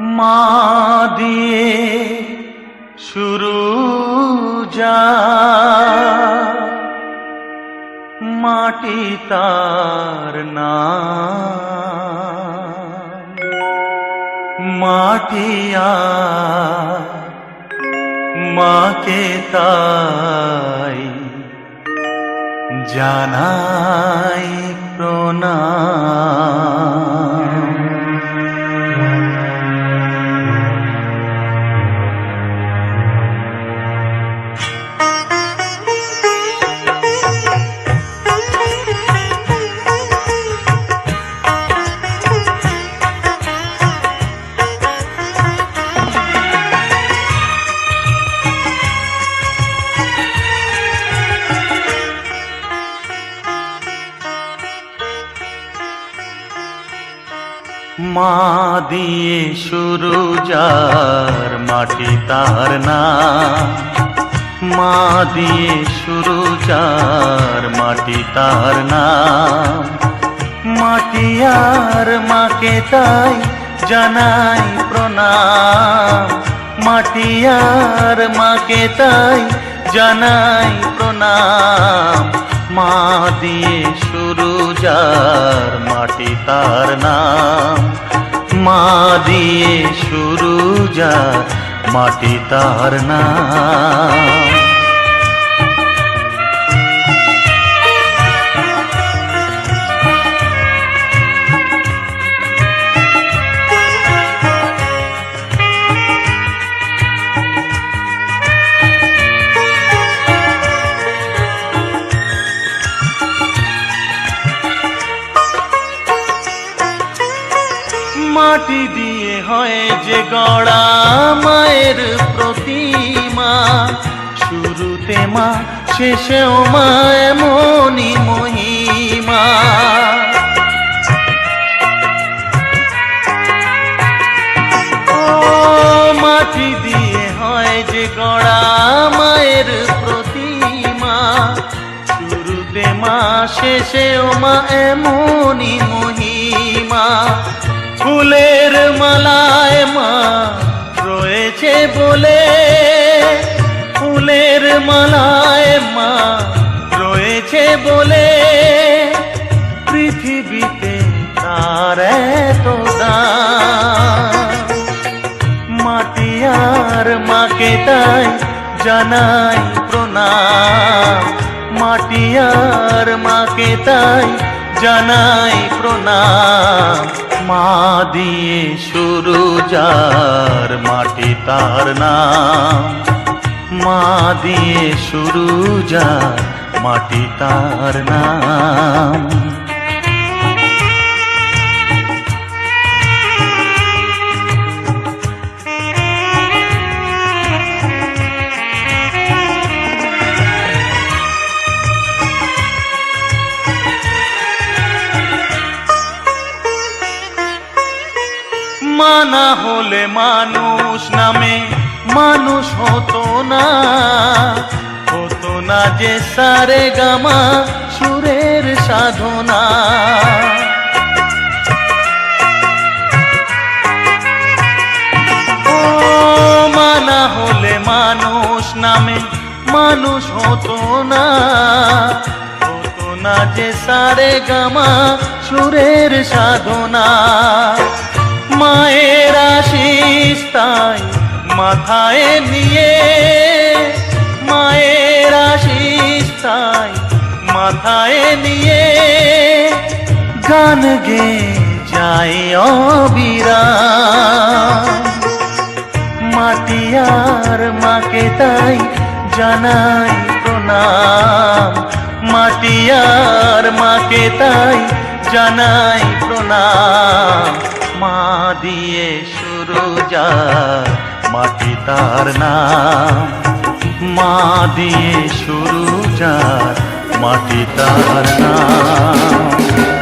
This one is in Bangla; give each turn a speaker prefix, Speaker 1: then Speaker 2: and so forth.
Speaker 1: মা দিয়ে শুরু যা। মাটি তার না মাটিয়া মাকে তাই জানাই প্রণাম। মা দিয়ে শুরু যার মাটি তার না মা দিয়ে শুরু যার মাটি তার না মাটি আর মাকে তাই জানাই প্রণাম। মাটি আর মাকে তাই জানাই প্রণাম। মা দিয়ে শুরু যার মাটি তার নাম। মা দিয়ে শুরু যার মাটি তার নাম। মাটি দিয়ে হয় যে গড়া মায়ের প্রতিমা। শুরুতে মা, শেষেও মা এমনই মহিমা। মাটি দিয়ে হয় যে গড়া মায়ের প্রতিমা। শুরুতে মা, শেষেও মা এমনই মহিমা। ফুলের মালায় মা রয়েছে বলে, ফুলের মালায় মা রয়েছে বলে, পৃথিবীতে তার দাম। মাটি আর মাকে তাই জানাই প্রণাম। মাটি আর মাকে তাই জানাই প্রণাম। মা দিয়ে শুরু যার মাটি তার নাম। মা দিয়ে শুরু যার মাটি তার নাম। মানা হলে মানুষ নামে, মানুষ হতো না। হতো না যে সারে গামা সুরের সাধনা। মানা হলে মানুষ নামে, মানুষ হতো না। হতো না যে সারে গামা সুরের সাধনা। তাই মাথায় নিয়ে মায়ের আশিস তাই মাথায় নিয়ে গান গে যাই অবিরাম। মাটি আর মাকে তাই জানাই প্রণাম। মাটি আর মাকে তাই জানাই প্রণাম। মা দিয়ে শুরু যা মাটি তার নাম। মা দিয়ে শুরু যার মাটি তার নাম।